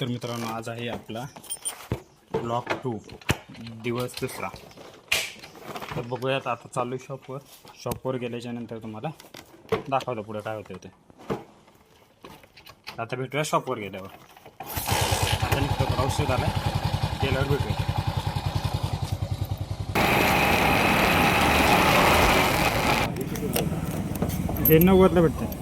तर मित्रांनो आज आहे आपला ब्लॉक टू दिवस दुसरा. तर बघूयात आता चालू शॉपवर शॉपवर गेल्याच्यानंतर तुम्हाला दाखवलं पुढे काय होतं ते. आता भेटूया शॉपवर गेल्यावर. आता निघतो थोडा उशीर झाला गेल्यावर भेटूया. हे नव्वदला भेटते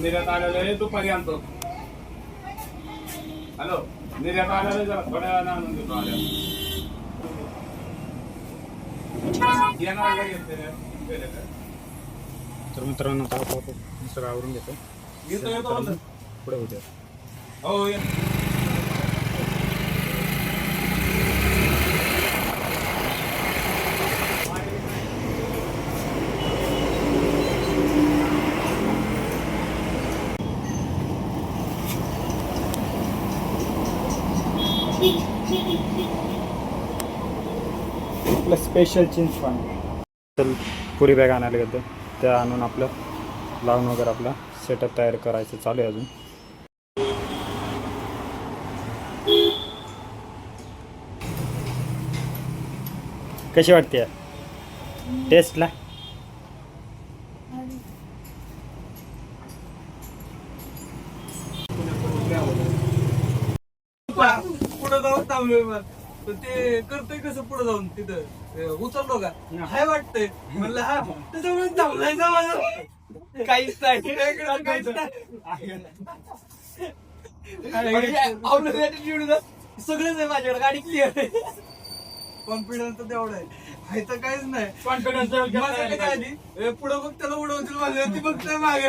निर्यात आलेलं आहे दुपारी आणतो. हॅलो? निर्यात आलेलं जरा. थोड्या वेळानं आणून देतो आल्यावर येणार का येते रे? गेले का? तर मित्रांनो आता आपण सगळं आवरून घेतो. येतो येतो म्हणलं. पुढे होत्या हो ये आपलं स्पेशल चिंच पाणी तर पुरी बॅग आणायला गेलं त्या आणून आपलं लावून वगैरे आपला सेटअप तयार करायचं चालू आहे अजून. कशी वाटते? टेस्टला पुढे जाऊन ते करतोय कसं पुढे जाऊन तिथं? उचललो का? हाय वाटतंय. म्हणलं हा त्याच्यामुळे थांबलाय जा मला. काहीच नाही. सगळेच आहे माझ्याकडे. गाडी क्लिअर आहे. कॉन्फिडन्स तर तेवढा आहे. हाय तर काहीच नाही. कॉन्फिडन्स आली. पुढे बघ त्याला उडवतील माझ्या ती बघताय मागे.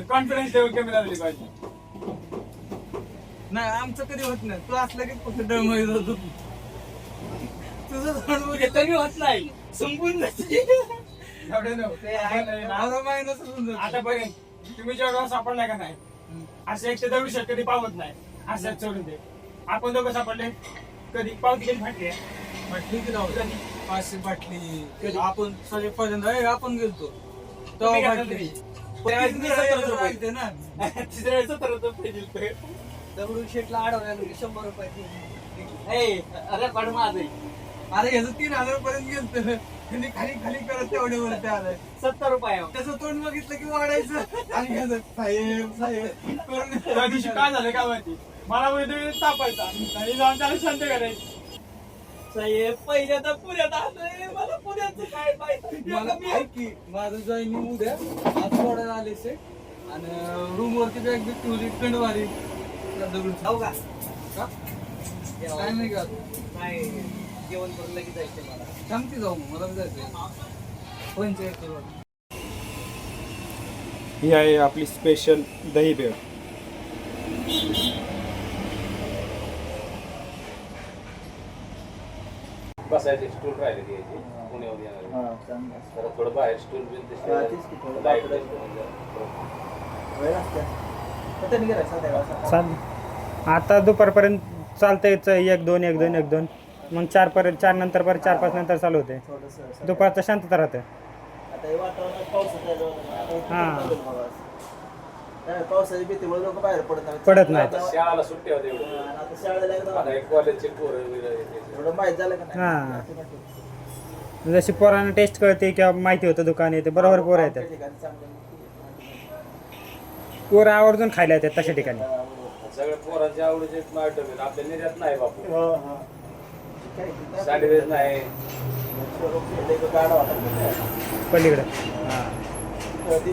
कॉन्फिडन्स ठेवून कॅमेरा दिली पाहिजे. नाही आमचं कधी होत नाही. तू असला की फक्त डळमळीत होतो तुझं तोंड घेतलं होत नाही. संपून जाते. माझा मायनस होऊन जातो. आतापर्यंत तुम्ही जेवढा सापडलाय का नाही? असे एकशे दगडूशेठ कधी पावत नाही. असं सोडून दे. आपण दोघं सापडले. कधी पावती कधी फाटली आहे? बाटली की लावली कधी? पाचशे बाटली आपण सगळे पहिल्यांदा ए, आपण गेलतो. तुम्ही तेव्हा घेतलं बाटली तरी. रुपये. ना तिसऱ्या वेळेस सत्तर रुपये. दगडून शेटला अडवल्या शंभर रुपये ए, अरे पण माझं अरे ह्याचं तीन हजार पर्यंत गेलत. त्यांनी खाली खाली करत तेवढे वरती आलाय सत्तर रुपये त्याचं तोंड बघितलं की वाढायचं आणि ह्याचं साहेब साहेब. करून त्या दिवशी काय झालं काय माहिती? मला वेळ तापायचा. आणि जाऊन त्याला शांत करायचं. साहेब पहिल्यांदा पुण्यात आलोय. मला पुण्याचं काय माहिती? माझं जॉईनिंग उद्या. आज सोडायला आले से आणि रूम वरती बॅग बी ठेवली कंडवारी जाऊ का काय नाही का नाही जेवण करून लगेच जायचं मला सांगते जाऊ मग मला पंचायत ही आहे. आपली स्पेशल दही बेळ बसायचे स्टूल राहिले घ्यायचे पुण्यावर येणार जरा थोडं बाहेर स्टूल बिल लाइट चाल आता दुपारपर्यंत चालतं यायचं एक दोन एक दोन एक दोन. मग चार पर्यंत चार नंतर परत चार पाच नंतर चालू होते दुपारचं शांतता राहते. पावसाची भीतीमुळे लोक बाहेर पडत नाही पडत नाहीत. शाळाला सुट्टी होते एवढं. आता शाळेला एकदम आता एक कॉलेजचे पोरं. एवढं माहीत झालं का हा. नाही जशी पोरांना टेस्ट कळते किंवा माहिती होतं दुकान येते बरोबर पोरं येतात. ठिकाणी चांगलं. पोरं आवर्जून खायला येतात तशा ठिकाणी. सगळे पोरांच्या आवडीचे आयटम आहेत. आपल्या निर्यात नाही बापू. तिथं सँडविच नाही. शोरूम खेळले की गाडा वाटत पलीकडे हां ती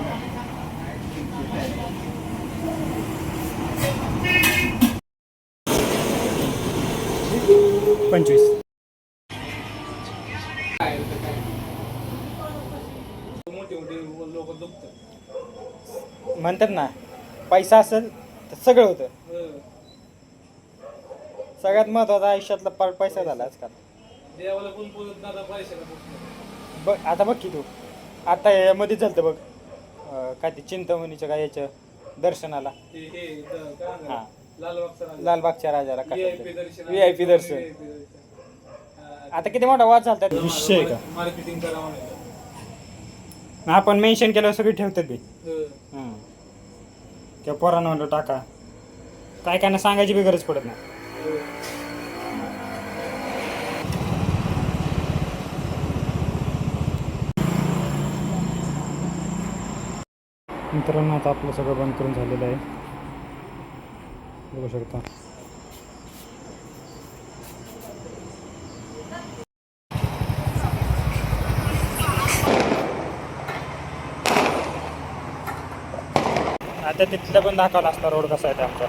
पंचवीस. मोठे मोठे लोक दुखतात म्हणतात ना पैसा असेल तर सगळं होतं. सगळ्यात महत्त्वाचा आयुष्यातला पार्ट पैसा झाला आजकाल. देवाला पण बोलत दादा पैशाला बोलत बघ आता बघ की तू. आता यामध्येच झालं बघ अं, काय ते चिंतामणीच्या काय याच्या दर्शनाला. ते हे द- काय हा. म्हणतात? लालबागच्या राजाला VIP दर्शन व्ही आय पी दर्शन. VIP दर्शन. आता किती मोठा वाद झाला विषय का? मार्केटिंग करावं नाही. आपण मेन्शन केल्यावर सगळे ठेवतात बी. हं. हं. किंवा पोरांना म्हणलं टाका. काय काय ना सांगायची बी गरज पडत नाही. मित्रांनो आता आपलं सगळं बंद करून झालेलं आहे. बघू शकता. आता तिथलं पण दाखवला असता रोड कसा आहे ते आमचा.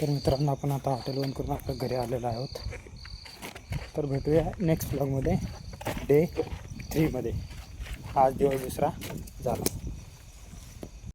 तर मित्रांनो आपण आता हॉटेल बंद करून आपल्या घरी आलेलो आहोत. तर भेटूया नेक्स्ट ब्लॉगमध्ये डे थ्रीमध्ये आज दिवस दुसरा झाला.